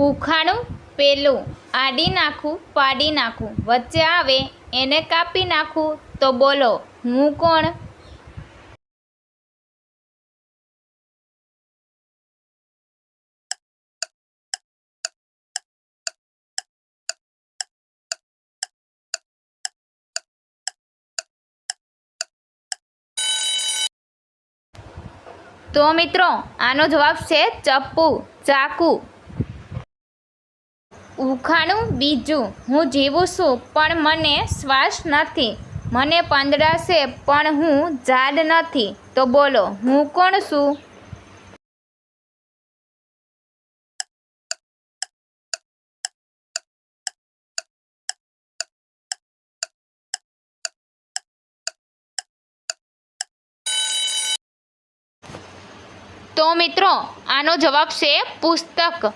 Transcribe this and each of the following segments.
ઉખાણું, પેલું, આડી નાખું, પાડી નાખું, વચ્ચે આવે, એને કાપી નાખું, તો બોલો, હું કોણ? તો મિત્રો, આનો જવાબ છે ચપ્પુ, ચાકુ. ઉખાણું બીજું. હું જીવું છું, પણ મને શ્વાસ નથી. મને પંદરાશે પણ હું ઝાડ નથી. તો બોલો, હું કોણ છું? તો મિત્રો, આનો જવાબ છે પુસ્તક.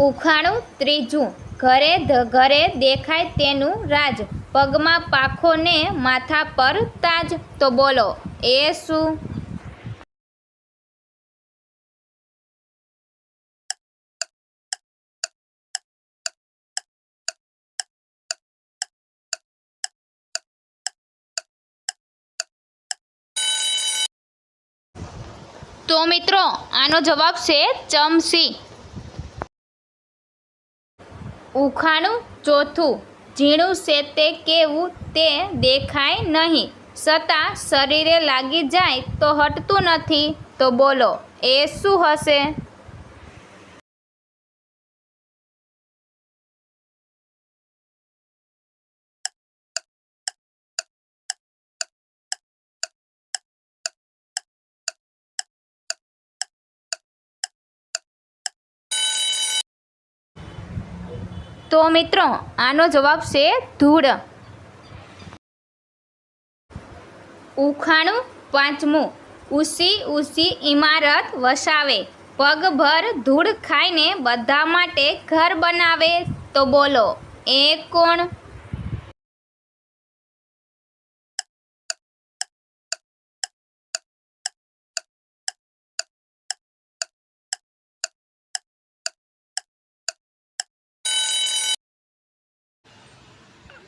ઉખાણું ત્રીજું, ઘરે ઘરે દેખાય તેનું રાજ, પગમાં પાખો ને માથા પર તાજ. તો બોલો, એ શું? તો મિત્રો, આનો જવાબ છે ચમચી ઉખાણું ચોથું. ઝીણું છે તે કેવું તે દેખાય નહીં. છતાં શરીરે લાગી જાય તો હટતું નથી. તો બોલો, એ શું હશે? તો મિત્રો, આનો જવાબ છે ધૂળ. ઉખાણું પાંચમું. ઉસી ઉસી ઇમારત વસાવે. પગભર ધૂળ ખાઈને બધા માટે ઘર બનાવે. તો બોલો, એ કોણ?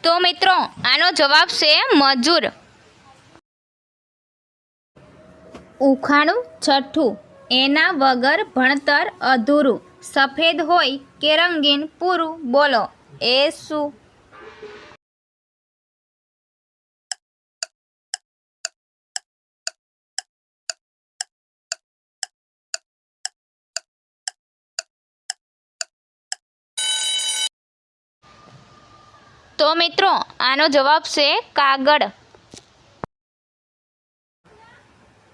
તો મિત્રો, આનો જવાબ છે મજૂર. ઉખાણું છઠ્ઠું, એના વગર ભણતર અધૂરું. સફેદ હોય કે રંગીન, પૂરું બોલો. એ શું? તો મિત્રો, આનો જવાબ છે કાગળ.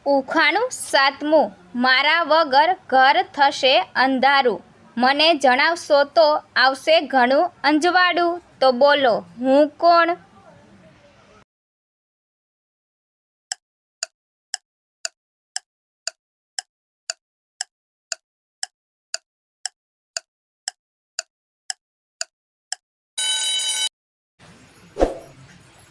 ઉખાણું સાતમું. મારા વગર ઘર થશે અંધારું. મને જણાવશો તો આવશે ઘણું અંજવાળું. તો બોલો, હું કોણ?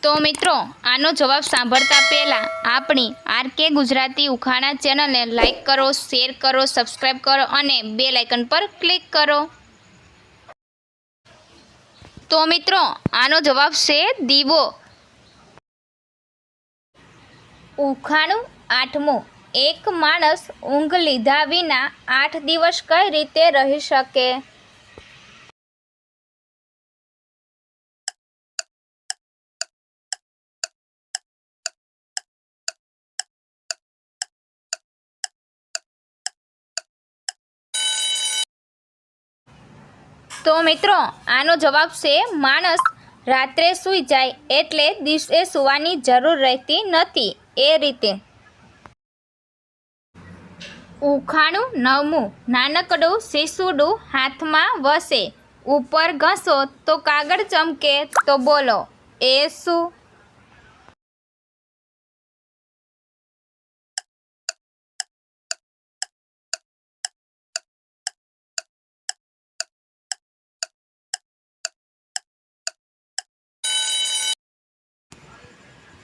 તો મિત્રો, આનો જવાબ સાંભળતા પહેલાં આપણી આરકે ગુજરાતી ઉખાણા ચેનલને લાઇક કરો, શેર કરો સબસ્ક્રાઈબ કરો અને બે લાઇકન પર ક્લિક કરો. તો મિત્રો, આનો જવાબ છે દીવો. ઉખાણું આઠમું. એક માણસ ઊંઘ લીધા વિના આઠ દિવસ કઈ રીતે રહી શકે? તો મિત્રો, આનો જવાબ છે, માણસ રાત્રે સૂઈ જાય એટલે દિવસે સૂવાની જરૂર રહેતી નથી. એ રીતે. ઉખાણું નવમું, નાનકડું શિશુડું હાથમાં વસે. ઉપર ઘસો તો કાગળ ચમકે તો બોલો, એ શું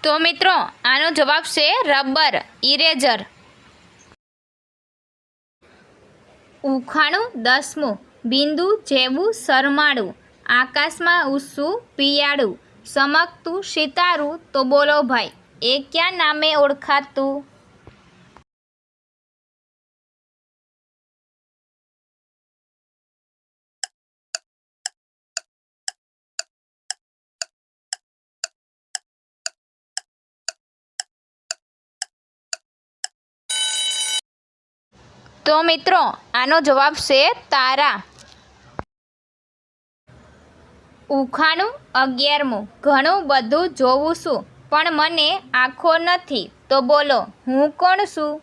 તો મિત્રો, આનો જવાબ છે રબર ઇરેઝર ઉખાણું દસમું, બિંદુ જેવું શરમાળું, આકાશમાં ઉસું, પિયાળું, સમકતું સિતારું તો બોલો ભાઈ, એ ક્યાં નામે ઓળખાતું? તો મિત્રો, આનો જવાબ છે તારા. ઉખાણું અગિયારમું. ઘણું બધું જોઉં છું, પણ મને આંખો નથી. તો બોલો, હું કોણ છું?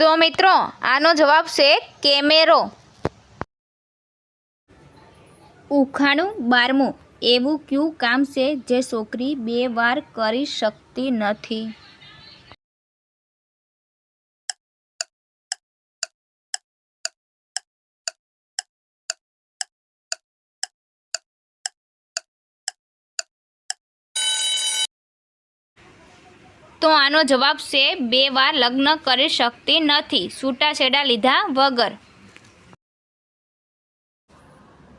તો મિત્રો, આનો જવાબ છે કેમેરો. ઉખાણું બારમું. એવું કયું કામ છે જે છોકરી બે વાર કરી શકતી નથી? તો આનો જવાબ છે, બે વાર લગ્ન કરી શકતી નથી. છૂટાછેડા લીધા વગર.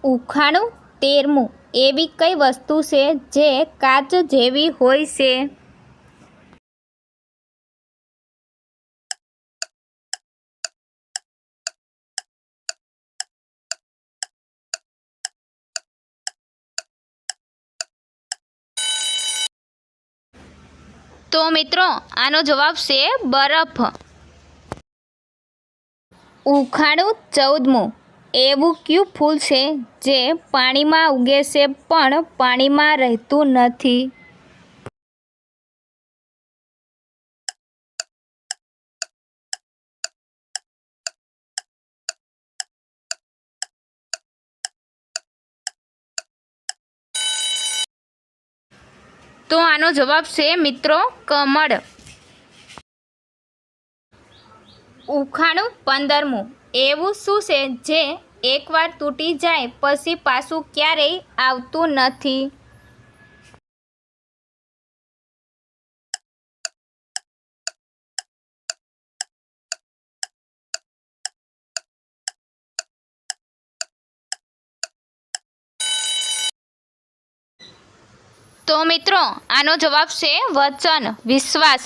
ઉખાણું, તેરમું એવી કઈ વસ્તુ છે, જે કાચ જેવી હોય છે? તો મિત્રો, આનો જવાબ છે બરફ. ઉખાણું ચૌદમું. એવું ક્યુ ફૂલ છે જે પાણીમાં ઉગે છે પણ પાણીમાં રહેતું નથી? તો આનો જવાબ છે, મિત્રો, કમળ. ઉખાણું પંદરમું. એવું શું છે, જે એકવાર તૂટી જાય, પછી પાછું ક્યારેય આવતું નથી? તો મિત્રો આનો જવાબ છે વચન વિશ્વાસ.